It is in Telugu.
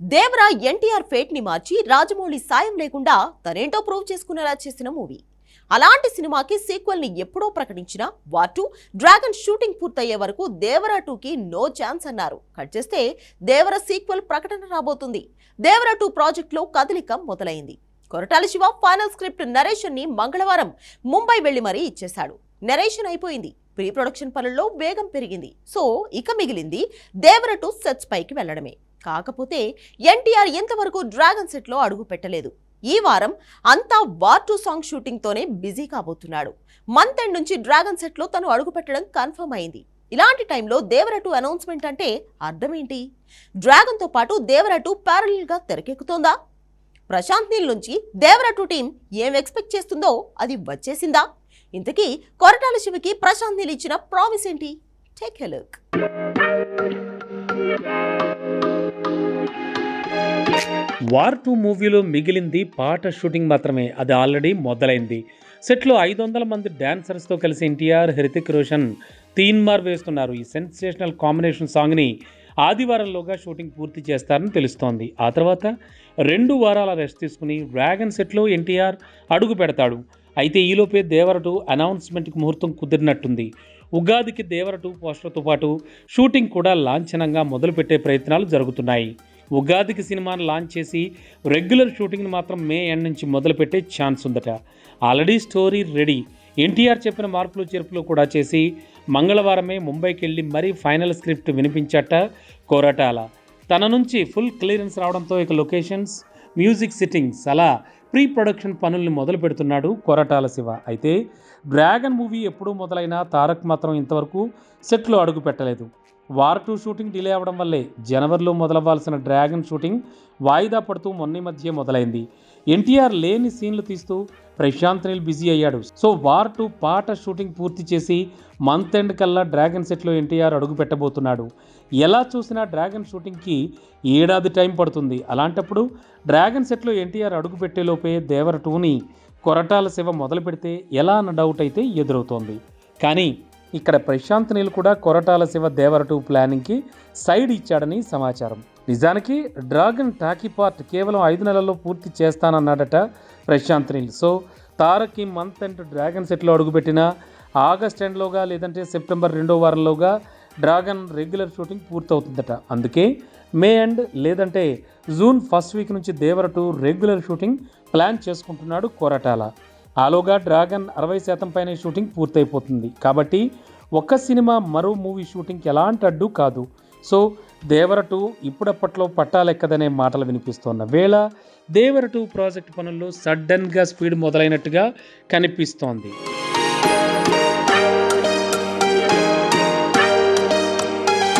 దేవరా ఎన్టీఆర్ ఫేట్ని మార్చి రాజమౌళి సాయం లేకుండా తనేంటో ప్రూవ్ చేసుకునేలా చేసిన మూవీ. అలాంటి సినిమాకి సీక్వెల్ని ఎప్పుడో ప్రకటించిన వాటు డ్రాగన్ షూటింగ్ పూర్తయ్యే వరకు దేవరా టూకి నో ఛాన్స్ అన్నారు. కట్ చేస్తే దేవర సీక్వెల్ ప్రకటన రాబోతుంది. దేవరా టూ ప్రాజెక్టులో కదలిక మొదలైంది. కొరటాల శివ ఫైనల్ స్క్రిప్ట్ నరేషన్ని మంగళవారం ముంబై వెళ్ళి మరీ ఇచ్చేశాడు. నరేషన్ అయిపోయింది. ప్రీ ప్రొడక్షన్ పనుల్లో వేగం పెరిగింది. సో ఇక మిగిలింది దేవర టూ సెట్స్ పైకి వెళ్ళడమే కాకపోతే ఎన్టీఆర్ ఎంతవరకు డ్రాగన్ సెట్లో అడుగు పెట్టలేదు. ఈ వారం అంతా వార్ టూ సాంగ్ షూటింగ్తోనే బిజీ కాబోతున్నాడు. మంత్ ఎండ్ నుంచి డ్రాగన్ సెట్లో తను అడుగు పెట్టడం కన్ఫర్మ్ అయింది. ఇలాంటి టైంలో దేవరటు అనౌన్స్మెంట్ అంటే అర్థమేంటి? డ్రాగన్తో పాటు దేవర టూ తెరకెక్కుతోందా? ప్రశాంత్ నీల్ నుంచి దేవరటు టీం ఏం ఎక్స్పెక్ట్ చేస్తుందో అది వచ్చేసిందా? ఇంతకీ కొరటాల శివకి ప్రశాంత్ నీల్ ఇచ్చిన ప్రామిస్ ఏంటి? Take a look. War two మూవీలో మిగిలింది పాట షూటింగ్ మాత్రమే. అది ఆల్రెడీ మొదలైంది. సెట్లో ఐదు వందల మంది డాన్సర్స్తో కలిసి ఎన్టీఆర్ హృతిక్ రోషన్ తీన్మార్ వేస్తున్నారు. ఈ సెన్సేషనల్ కాంబినేషన్ సాంగ్ని ఆదివారంలోగా షూటింగ్ పూర్తి చేస్తారని తెలుస్తోంది. ఆ తర్వాత రెండు వారాల రెస్ట్ తీసుకుని డ్రాగన్ సెట్లో ఎన్టీఆర్ అడుగు పెడతాడు. అయితే ఈలోపే దేవరటు అనౌన్స్మెంట్కి ముహూర్తం కుదిరినట్టుంది. ఉగాదికి దేవరటు పోస్టర్తో పాటు షూటింగ్ కూడా లాంఛనంగా మొదలుపెట్టే ప్రయత్నాలు జరుగుతున్నాయి. ఉగాదికి సినిమాను లాంచ్ చేసి రెగ్యులర్ షూటింగ్ని మాత్రం మే ఎండ్ నుంచి మొదలుపెట్టే ఛాన్స్ ఉందట. Already story ready. ఎన్టీఆర్ చెప్పిన మార్పులు చేర్పులు కూడా చేసి మంగళవారమే ముంబైకి వెళ్ళి మరీ ఫైనల్ స్క్రిప్ట్ వినిపించట కోరటాల. తన నుంచి ఫుల్ క్లియరెన్స్ రావడంతో ఇక లొకేషన్స్ మ్యూజిక్ సిట్టింగ్స్ అలా ప్రీ ప్రొడక్షన్ పనుల్ని మొదలు పెడుతున్నాడు కొరటాల శివ. అయితే డ్రాగన్ మూవీ ఎప్పుడు మొదలైనా తారక్ మాత్రం ఇంతవరకు సెట్లో అడుగు పెట్టలేదు. వార్ టూ షూటింగ్ డిలే అవ్వడం వల్లే జనవరిలో మొదలవ్వాల్సిన డ్రాగన్ షూటింగ్ వాయిదా పడుతూ మొన్న మధ్య మొదలైంది. ఎన్టీఆర్ లేని సీన్లు తీస్తూ ప్రశాంత్ నీల్ బిజీ అయ్యాడు. సో వార్ టూ పాట షూటింగ్ పూర్తి చేసి మంత్ ఎండ్ కల్లా డ్రాగన్ సెట్లో ఎన్టీఆర్ అడుగు పెట్టబోతున్నాడు. ఎలా చూసినా డ్రాగన్ షూటింగ్కి ఏడాది టైం పడుతుంది. అలాంటప్పుడు డ్రాగన్ సెట్లో ఎన్టీఆర్ అడుగు పెట్టేలోపే దేవర టూని కొరటాల శివ మొదలు పెడితే ఎలా అన్న డౌట్ అయితే ఎదురవుతోంది. కానీ ఇక్కడ ప్రశాంత్ నీల్ కూడా కొరటాల శివ దేవర టూ ప్లానింగ్కి సైడ్ ఇచ్చాడని సమాచారం. నిజానికి డ్రాగన్ టాకీ పార్ట్ కేవలం ఐదు నెలల్లో పూర్తి చేస్తానన్నాడట ప్రశాంత్ నీల్. సో తారక్ ఈ మంత్ అండ్ డ్రాగన్ సెట్లో అడుగుపెట్టిన ఆగస్ట్ ఎండ్లోగా లేదంటే సెప్టెంబర్ రెండో వారంలోగా డ్రాగన్ రెగ్యులర్ షూటింగ్ పూర్తవుతుందట. అందుకే మే అండ్ లేదంటే జూన్ ఫస్ట్ వీక్ నుంచి Devara two regular shooting plan చేసుకుంటున్నాడు కొరటాల. ఆలోగా డ్రాగన్ అరవై శాతం పైన షూటింగ్ పూర్తయిపోతుంది. కాబట్టి ఒక్క సినిమా మరో మూవీ షూటింగ్కి ఎలాంటి అడ్డు కాదు. సో దేవర టూ ఇప్పుడప్పట్లో పట్టాలెక్కదనే మాటలు వినిపిస్తోన్న వేళ దేవర టూ ప్రాజెక్ట్ పనుల్లో సడన్గా స్పీడ్ మొదలైనట్టుగా కనిపిస్తోంది.